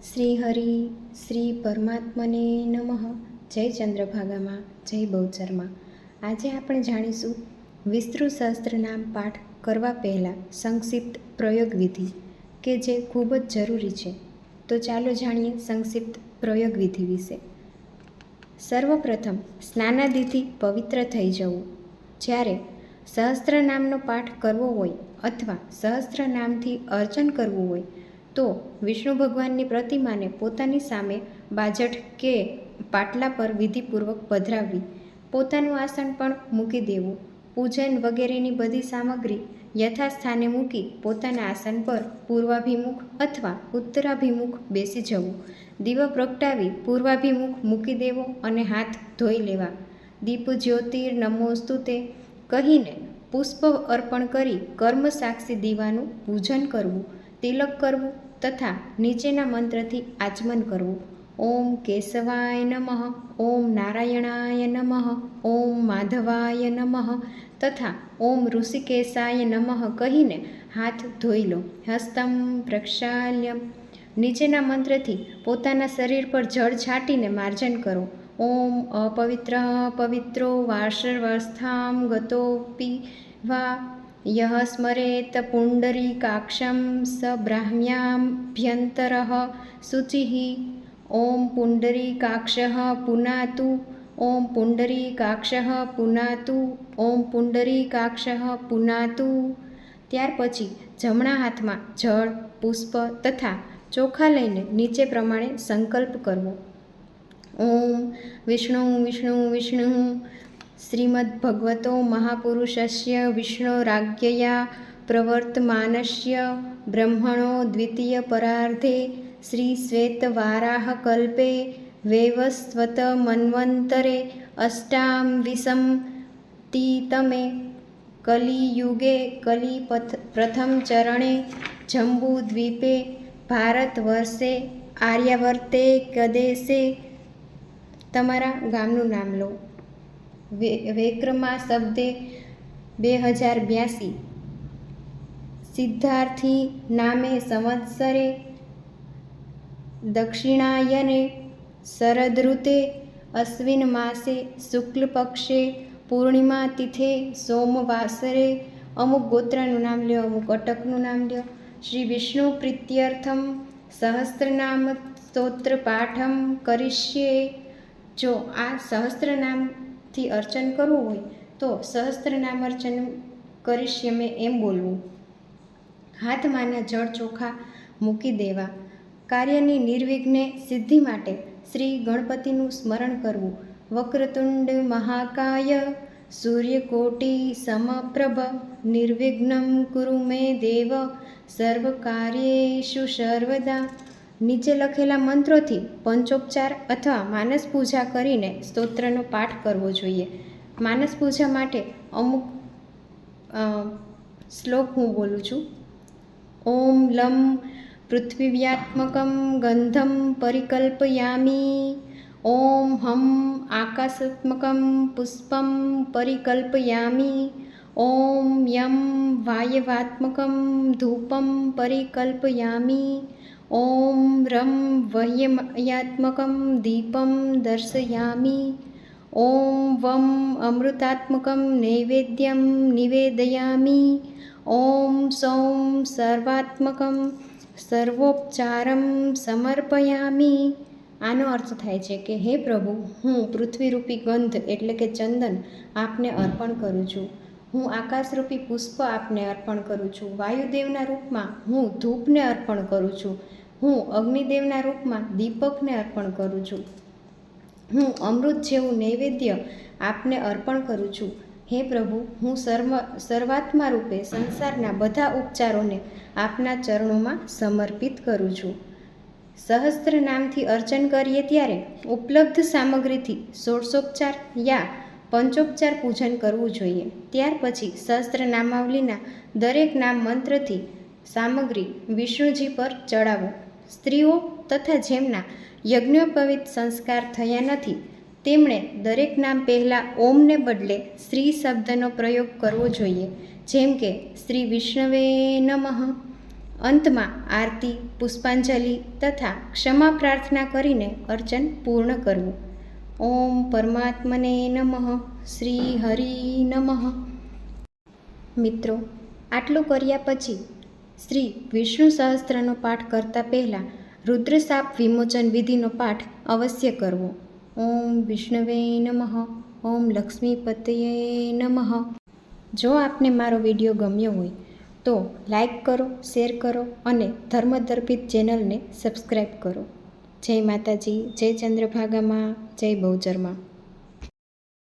શ્રી હરિ શ્રી પરમાત્મને નમઃ. જય ચંદ્રભાગામાં, જય બહુચરમાં. આજે આપણે જાણીશું વિસ્તૃત સહસ્ત્રનામ પાઠ કરવા પહેલાં સંક્ષિપ્ત પ્રયોગ વિધિ, કે જે ખૂબ જ જરૂરી છે. તો ચાલો જાણીએ સંક્ષિપ્ત પ્રયોગ વિધિ વિશે. સર્વપ્રથમ, સ્નાનાદિથી પવિત્ર થઈ જવું. જ્યારે સહસ્ત્રનામનો પાઠ કરવો હોય અથવા સહસ્ત્રનામથી અર્ચન કરવું હોય તો વિષ્ણુ ભગવાનની પ્રતિમાને પોતાની સામે બાજટ કે પાટલા પર વિધિપૂર્વક પધરાવવી પોતાનું આસન પણ મૂકી દેવું, પૂજન વગેરેની બધી સામગ્રી યથાસ્થાને મૂકી પોતાના આસન પર પૂર્વાભિમુખ અથવા ઉત્તરાભિમુખ બેસી જવું, દીવો પ્રગટાવી પૂર્વાભિમુખ મૂકી દેવો અને હાથ ધોઈ લેવા. દીપ જ્યોતિર નમોસ્તુતે કહીને પુષ્પ અર્પણ કરી કર્મ સાક્ષી દીવાનું પૂજન કરવું. તિલક કરવું તથા નીચેના મંત્રથી આચમન કરવું. ઓમ કેશવાય નમઃ, ઓમ નારાયણાય નમઃ, ઓમ માધવાય નમઃ તથા ઓમ ઋષિકેશાય નમઃ કહીને હાથ ધોઈ લો. હસ્તમ પ્રક્ષાલ્ય નીચેના મંત્રથી પોતાના શરીર પર જળ છાંટીને માર્જન કરો. ઓમ અપવિત્ર પવિત્રો ગતો ગતોપી વા યહ સ્મરેત પુંડરીકાક્ષમ સ બ્રાહ્મ્યાભ્યંતર શુચિ ઓમ પુંડરીકાક્ષ પુનાતુ ઓમ પુંડરીકાક્ષ પુનાતુ ઓમ પુંડરીકાક્ષ પુનાતુ ત્યાર પછી જમણા હાથમાં જળ, પુષ્પ તથા ચોખા લઈને નીચે પ્રમાણે સંકલ્પ કરવો. ઓમ વિષ્ણુ વિષ્ણુ વિષ્ણુ શ્રીમદ્ભગવતો મહાપુરુષસ્ય વિષ્ણુરાજ્ઞયા પ્રવર્તમાનસ્ય બ્રહ્મણો દ્વિતીય પરાર્ધે શ્રી શ્વેતવારાહ કલ્પે વૈવસ્વત મન્વંતરે અષ્ટામ તીતમે કલિયુગે કલિપથ પ્રથમ ચરણે જંબુદ્વીપે ભારતવર્ષે આર્યાવર્તે કદેશે તમારા ગામનું નામ લો। વેક્રમા શબ્દે બે હજાર બ્યાસી સિદ્ધાર્થી નામે સંવત્સરે દક્ષિણાયને શરદ ઋતે અશ્વિન માસે શુક્લ પક્ષે પૂર્ણિમા તિથે સોમવાસરે અમુક ગોત્રનું નામ લ્યો, અમુક અટકનું નામ લ્યો. શ્રી વિષ્ણુ પ્રીત્યર્થમ સહસ્ત્રનામ સ્તોત્ર પાઠમ કરીશ્યે જો આ સહસ્ત્રનામથી અર્ચન કરવું હોય તો સહસ્ત્રનામ અર્ચન કરીશ્ય મેં એમ બોલવું. હાથમાંના જળ ચોખા મૂકી દેવા. કાર્યની નિર્વિઘ્ને સિદ્ધિ માટે શ્રી ગણપતિનું સ્મરણ કરવું. વક્રતુંડ મહાકાય, સૂર્યકોટિ સમપ્રભ, નિર્વિઘ્નમ કુરુ મે દેવ, સર્વકાર્યેષુ સર્વદા. નીચે લખેલા મંત્રોથી પંચોપચાર અથવા માનસ પૂજા કરીને સ્તોત્રનો પાઠ કરવો જોઈએ. માનસ પૂજા માટે અમુક શ્લોક હું બોલું છું. ઓમ લમ પૃથ્વીવ્યાત્મકમ ગંધમ પરિકલ્પયામી. ઓમ હમ આકાશાત્મકમ પુષ્પમ પરિકલ્પયામી. ઓમ યમ વાયવાત્મકમ ધૂપમ પરિકલ્પયામી. ઓમ રમ વહ્યમયાત્મકં દીપમ દર્શયામી ઓમ વમ अमृतात्मकं નૈવેદ્યમ નિવેદયામી ઓમ સૌમ સર્વાત્મકમ સર્વોપચારમ સમર્પયામી આનો અર્થ થાય છે કે, હે પ્રભુ, હું પૃથ્વીરૂપી ગંધ એટલે કે ચંદન આપને અર્પણ કરું છું. હું આકાશરૂપી પુષ્પ આપને અર્પણ કરું છું. વાયુદેવના રૂપમાં હું ધૂપને અર્પણ કરું છું. હું અગ્નિદેવના રૂપમાં દીપકને અર્પણ કરું છું. હું અમૃત જેવું નૈવેદ્ય આપને અર્પણ કરું છું. હે પ્રભુ, હું સર્વ, સર્વાત્મા રૂપે સંસારના બધા ઉપચારોને આપના ચરણોમાં સમર્પિત કરું છું. સહસ્ત્ર નામથી અર્ચન કરીએ ત્યારે ઉપલબ્ધ સામગ્રીથી ષોડશોપચાર યા પંચોપચાર પૂજન કરવું જોઈએ. ત્યાર પછી સહસ્ત્ર નામાવલીના દરેક નામ મંત્રથી સામગ્રી વિષ્ણુજી પર ચડાવો. સ્ત્રીઓ તથા જેમના યજ્ઞોપવિત સંસ્કાર થયા નથી, તેમણે દરેક નામ પહેલાં ઓમને બદલે શ્રી શબ્દનો પ્રયોગ કરવો જોઈએ, જેમ કે, શ્રી વિષ્ણવે નમઃ. અંતમાં, આરતી, પુષ્પાંજલિ તથા ક્ષમા પ્રાર્થના કરીને અર્ચન પૂર્ણ કરવું. ઓમ પરમાત્મને નમઃ, શ્રી હરિ નમઃ. મિત્રો, આટલું કર્યા પછી શ્રી વિષ્ણુ સહસ્ત્રનો પાઠ કરતા પહેલાં રુદ્રસાપ વિમોચન વિધિનો પાઠ અવશ્ય કરવો. ઓમ વિષ્ણવે નમઃ, ઓમ લક્ષ્મીપતયે નમઃ. જો આપને મારો વીડિયો ગમ્યો હોય તો લાઈક કરો, શેર કરો અને ધર્મદર્પિત ચેનલને સબસ્ક્રાઈબ કરો. જય માતાજી, જય ચંદ્રભાગામાં, જય બહુચરમાં.